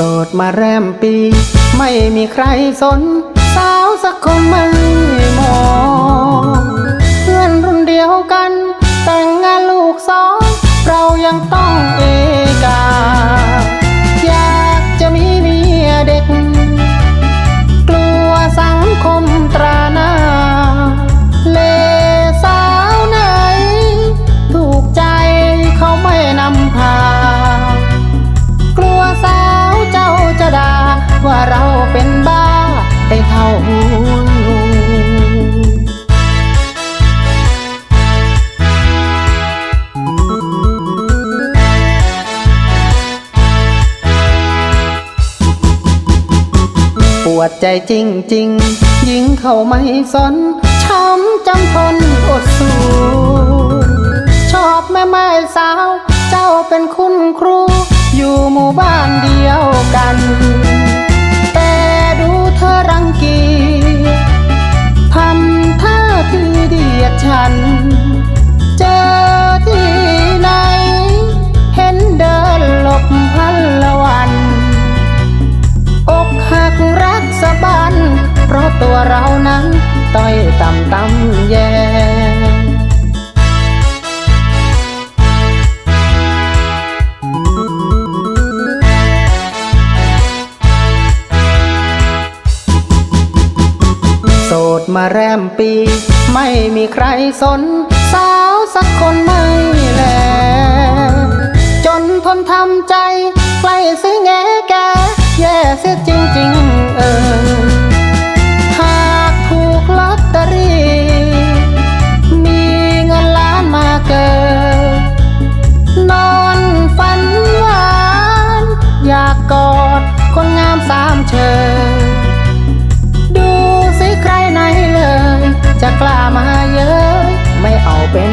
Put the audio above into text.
โสดมาแรมปี ไม่มีใครสน สาวสักคนไม่มอง เพื่อนรุ่นเดียวกัน แต่งงานลูกสอง เรายังต้อง ปวดใจจริงๆหญิงเขาไม่สน ช้ำจำทนอดสู้ ชอบแม่ไม้สาว เจ้าเป็นคุณครู อยู่หมู่บ้านเดียวกัน แต่ดูเธอรังเกียจทำท่าที่เดียดฉัน้อยต่ำต่ำแยงโสดมาแรมปี ไม่มีใครสน สาวสักคนไม่แล จนทนทำใจใกล้สิแงแก แย่เสียจริง ๆ เออ คนงามสามเชิญดูสิใครไหนเลย จะกล้ามาเยอะ ไม่เอาเป็น